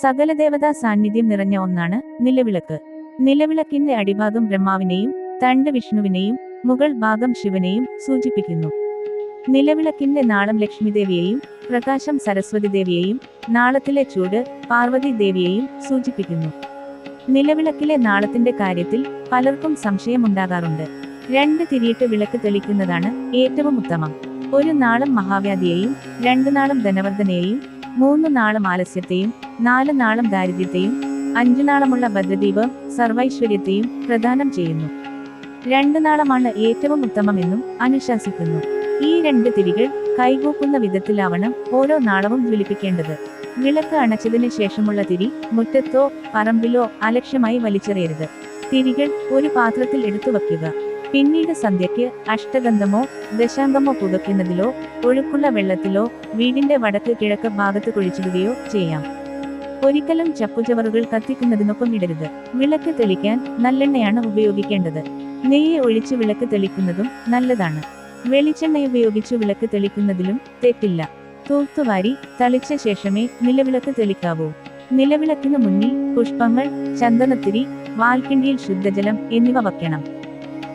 സകലദേവതാ സാന്നിധ്യം നിറഞ്ഞ ഒന്നാണ് നിലവിളക്ക്. നിലവിളക്കിന്റെ അടിഭാഗം ബ്രഹ്മാവിനെയും തണ്ട് വിഷ്ണുവിനെയും മുകൾ ഭാഗം ശിവനെയും സൂചിപ്പിക്കുന്നു. നിലവിളക്കിന്റെ നാളം ലക്ഷ്മിദേവിയെയും പ്രകാശം സരസ്വതി ദേവിയെയും നാളത്തിലെ ചൂട് പാർവതി ദേവിയെയും സൂചിപ്പിക്കുന്നു. നിലവിളക്കിലെ നാളത്തിന്റെ കാര്യത്തിൽ പലർക്കും സംശയമുണ്ടാകാറുണ്ട്. രണ്ട് തിരിയിട്ട് വിളക്ക് തെളിക്കുന്നതാണ് ഏറ്റവും ഉത്തമം. ഒരു നാളം മഹാവ്യാധിയെയും രണ്ടു നാളം ധനവർദ്ധനയെയും മൂന്ന് നാളം ആലസ്യത്തെയും നാല് നാളം ദാരിദ്ര്യത്തെയും അഞ്ചു നാളമുള്ള ഭദ്രദീപം സർവൈശ്വര്യത്തെയും പ്രദാനം ചെയ്യുന്നു. രണ്ട് നാളമാണ് ഏറ്റവും ഉത്തമമെന്നും അനുശാസിക്കുന്നു. ഈ രണ്ട് തിരികൾ കൈകൂക്കുന്ന വിധത്തിലാവണം ഓരോ നാളവും ജ്വലിപ്പിക്കേണ്ടത്. വിളക്ക് അണച്ചതിന് ശേഷമുള്ള തിരി മുറ്റത്തോ പറമ്പിലോ അലക്ഷ്യമായി വലിച്ചെറിയരുത്. തിരികൾ ഒരു പാത്രത്തിൽ എടുത്തു വയ്ക്കുക പിന്നീട് സന്ധ്യയ്ക്ക് അഷ്ടഗന്ധമോ ദശാംഗമോ പുതയ്ക്കുന്നതിലോ ഒഴുക്കുള്ള വെള്ളത്തിലോ വീടിന്റെ വടക്ക് കിഴക്ക് ഭാഗത്ത് കുഴിച്ചിടുകയോ ചെയ്യാം. ഒരിക്കലും ചപ്പുചവറുകൾ കത്തിക്കുന്നതിനൊപ്പം ഇടരുത്. വിളക്ക് തെളിക്കാൻ നല്ലെണ്ണയാണ് ഉപയോഗിക്കേണ്ടത്. നെയ്യ് ഒഴിച്ച് വിളക്ക് തെളിക്കുന്നതും നല്ലതാണ്. വെളിച്ചെണ്ണ ഉപയോഗിച്ച് വിളക്ക് തെളിക്കുന്നതിലും തെറ്റില്ല. തൂത്തുവാരി തളിച്ച ശേഷമേ നിലവിളക്ക് തെളിക്കാവൂ. നിലവിളക്കിന് മുന്നിൽ പുഷ്പങ്ങൾ ചന്ദനത്തിരി വാൽക്കിണ്ടിയിൽ ശുദ്ധജലം എന്നിവ വയ്ക്കണം.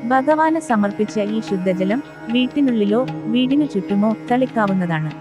ഭഗവാന് സമർപ്പിച്ച ഈ ശുദ്ധജലം വീട്ടിനുള്ളിലോ വീടിനു ചുറ്റുമോ തളിക്കാവുന്നതാണ്.